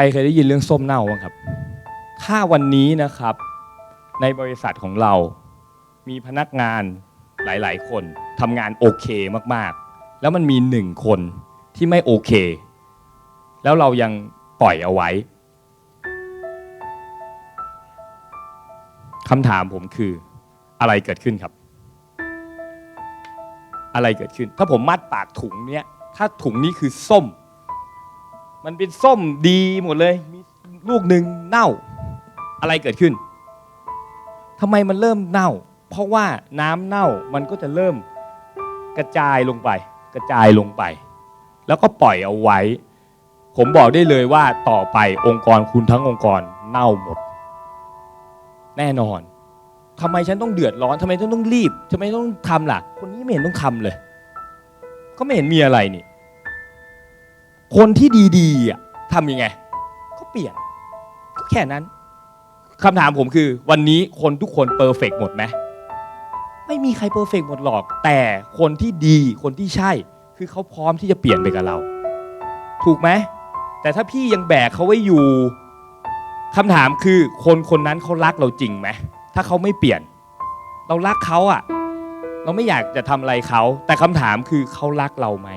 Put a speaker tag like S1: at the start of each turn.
S1: รเคยได้ยินเรื่องส้มเน่าบ้างครับ ถ้าวันนี้นะครับ ในบริษัทของเรา มีพนักงานหลาย ๆ คนทำงานโอเคมากๆ แล้วมันมีหนึ่งคนที่ไม่โอเค แล้วเรายังปล่อยเอาไว้คำถามผมคืออะไรเกิดขึ้นครับ อะไรเกิดขึ้น ถ้าผมมัดปากถุงเนี้ย ถ้าถุงนี้คือส้ม มันเป็นส้มดีหมดเลย มีลูกหนึ่งเน่า อะไรเกิดขึ้นทำไมมันเริ่มเน่า เพราะว่าน้ำเน่ามันก็จะเริ่มกระจายลงไป กระจายลงไป แล้วก็ปล่อยเอาไว้ ผมบอกได้เลยว่าต่อไปองค์กรคุณทั้งองค์กรเน่าหมด แน่นอนทำไมฉันต้องเดือดร้อนทำไมฉันต้องรีบทำไมต้องทำล่ะ คนนี้ไม่เห็นต้องทำเลย ก็ไม่เห็นมีอะไรนี่ คนที่ดีๆอะทำยังไง ก็เปลี่ยนก็แค่นั้นคำถามผมคือ วันนี้คนทุกคนเปอร์เฟกหมดไหมไม่มีใครเพอร์เฟกหมดหรอก แต่คนที่ดีคนที่ใช่ คือเขาพร้อมที่จะเปลี่ยนไปกับเรา ถูกไหมแต่ถ้าพี่ยังแบกเขาไว้อยู่คำถามคือคนคนนั้นเขารักเราจริงไหมถ้าเขาไม่เปลี่ยน เรารักเขาอะเราไม่อยากจะทำอะไรเขา แต่คำถามคือเขารักเราไหม